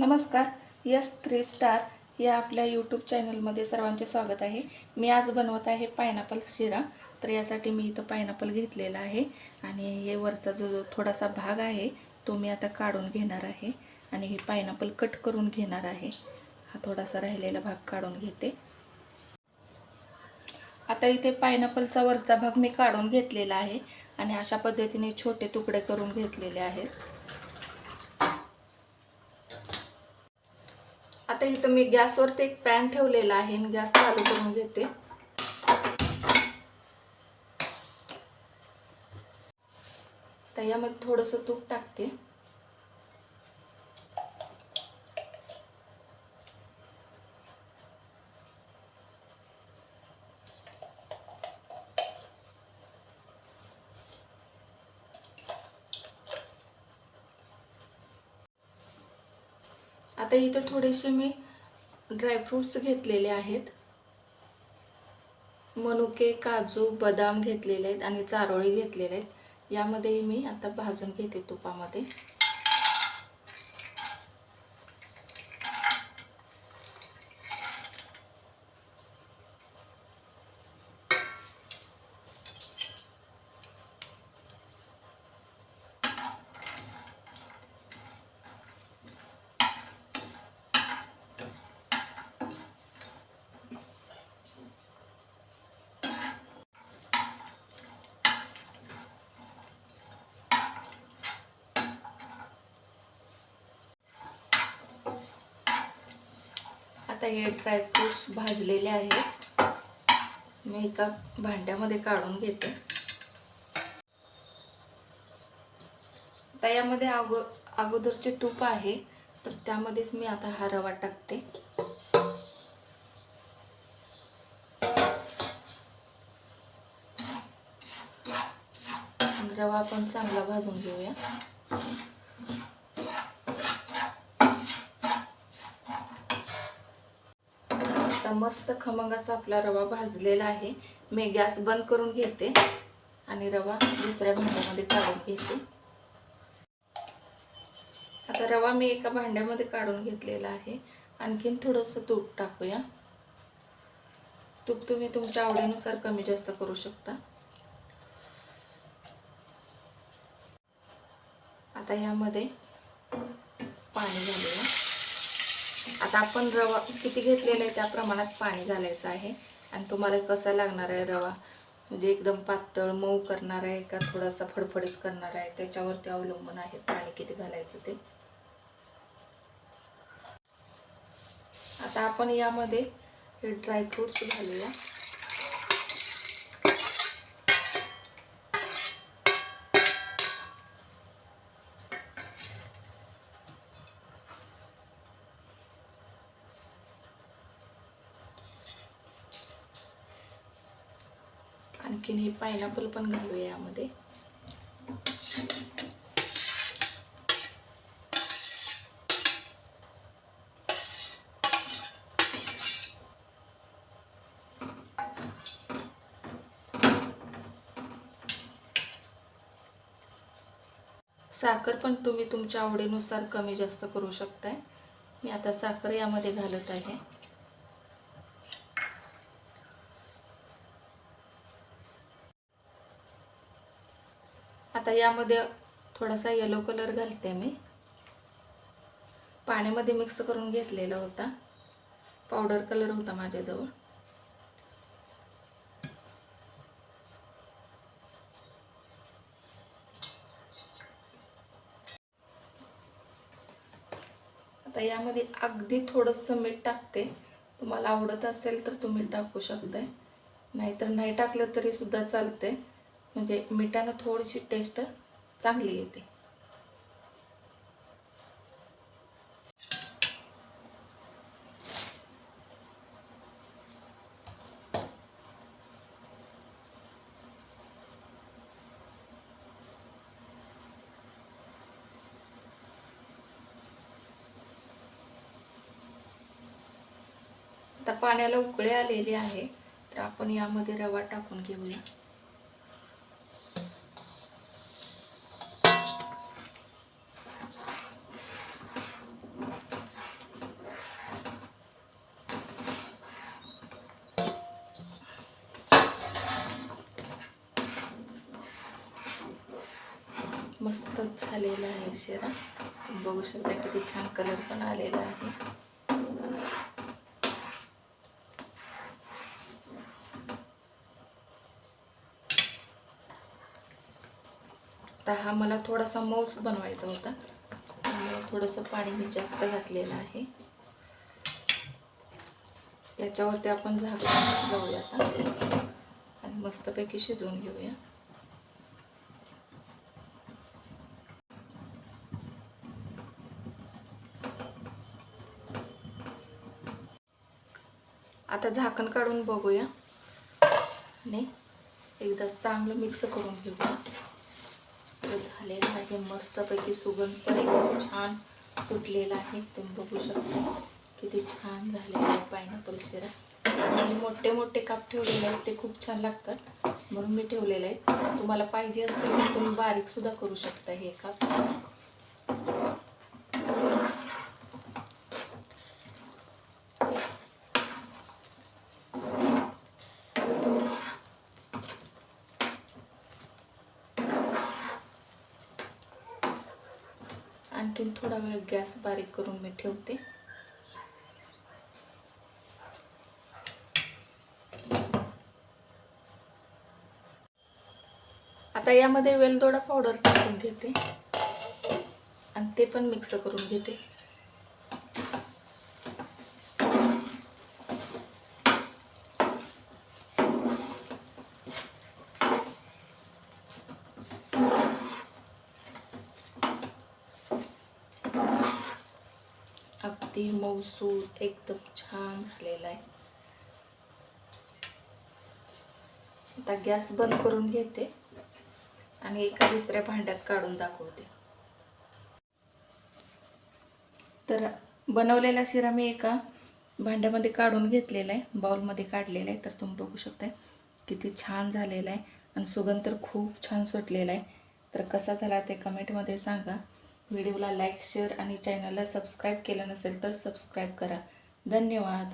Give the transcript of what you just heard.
नमस्कार yes three star या आपल्या यूट्यूब चॅनलमध्ये सर्वांचे स्वागत आहे. मी आज बनवत आहे पायनॅपल शिरा. तर यासाठी मी इथं पायनॅपल घेतलेला आहे आणि हे वरचा जो जो थोडासा भाग आहे तो मी आता काढून घेणार आहे आणि हे पायनॅपल कट करून घेणार आहे. हा थोडासा राहिलेला भाग काढून घेते. आता इथे पायनॅपलचा वरचा भाग मी काढून घेतलेला आहे आणि अशा पद्धतीने छोटे तुकडे करून घेतलेले आहेत. आता इथं मी गॅसवरती एक पॅन ठेवलेला आहे आणि गॅस चालू करून घेते. तर यामध्ये थोडंसं तूप टाकते. आता इथं थोडेसे मी ड्रायफ्रूट्स घेतलेले आहेत. मनुके काजू बदाम घेतलेले आहेत आणि चारोळी घेतलेले आहेत. यामध्ये मी आता भाजून घेते तुपामध्ये. आता हे ड्रायफ्रूट्स भाजलेले आहेत. मी एका भांड्यामध्ये काढून घेते. आता यामध्ये अगो अगोदरचे तूप आहे तर त्यामध्येच मी आता हा रवा टाकते. रवा आपण चांगला भाजून घेऊया. आता मस्त खमंग असा आपला रवा भाजलेला आहे. मी गॅस बंद करून घेते आणि रवा दुसऱ्या भांड्यामध्ये काढून घेते. आता रवा मी एका भांड्यामध्ये काढून घेतलेला आहे. आणखीन थोडंसं तूप टाकूया. तूप तुम्ही तुमच्या आवडीनुसार कमी जास्त करू शकता. आता यामध्ये पाणी घालूया. आता आपण रवा किती घेतलेला आहे त्या प्रमाणात पाणी घालायचं आहे. आणि तुम्हाला कसा लागणार आहे रवा? म्हणजे एकदम पातळ मऊ करणार आहे का थोडासा फडफडीत करणार आहे? त्याच्यावरती अवलंबून आहे पाणी किती घालायचं ते. आता आपण यामध्ये हे ड्रायफ्रूट्स घालूया. आणखीन हे पायनॅपल पण घालूया यामध्ये. साखर पण तुम्ही तुमच्या आवडीनुसार कमी जास्त करू शकताय. मी आता साखर यामध्ये घालत आहे. आता यामध्ये थोडासा येलो कलर घालते मी. पाण्यामध्ये मिक्स करून घेतलेला होता. पावडर कलर होता माझ्याजवळ. आता यामध्ये अगदी थोडंसं मीठ टाकते. तुम्हाला आवडत असेल तर तुम्ही टाकू शकताय. नाहीतर नाही टाकलं तरी सुद्धा चालते म्हणजे मिठानं थोडीशी टेस्ट चांगली येते. आता पाण्याला उकळे आलेली आहे तर आपण यामध्ये रवा टाकून घेऊया. मस्तच झालेला आहे शिरा. तुम्ही बघू शकता किती छान कलर पण आलेला आहे. आता हा मला थोडासा मऊस बनवायचा होता. त्यामुळे थोडंसं पाणी मी जास्त घातलेलं आहे. याच्यावरती आपण झाकून जाऊया आता. आणि मस्तपैकी शिजवून घेऊया. आता झाकण काढून बघूया. आणि एकदा चांगलं मिक्स करून घेऊया. झालेलं आहे मस्तपैकी सुगंध पण एकदम छान सुटलेला आहे. तुम्ही बघू शकता किती छान झालेलं आहे पायनॅपल शिरा. आणि मोठे मोठे काप ठेवलेले आहेत ते खूप छान लागतात. म्हणून मी ठेवलेले आहेत. तुम्हाला पाहिजे असतील तर तुम्ही बारीकसुद्धा करू शकता हे काप. आणखीन थोडा वेळ गॅस बारीक करून मी ठेवते. आता यामध्ये वेलदोडा पावडर टाकून घेते. आणि ते पण मिक्स करून घेते. अगदी मऊसूर एकदम छान झालेला आहे. आता गॅस बंद करून घेते आणि एका दुसऱ्या भांड्यात काढून दाखवते. तर बनवलेला शिरा मी एका भांड्यामध्ये काढून घेतलेला आहे. बाउलमध्ये काढलेला आहे. तर तुम्ही बघू शकताय किती छान झालेला आहे. आणि सुगंध तर खूप छान सुटलेला आहे. तर कसा झाला ते कमेंटमध्ये सांगा. व्हिडिओला लाईक शेअर आणि चॅनलला सबस्क्राईब केलं नसेल तर सबस्क्राईब करा. धन्यवाद.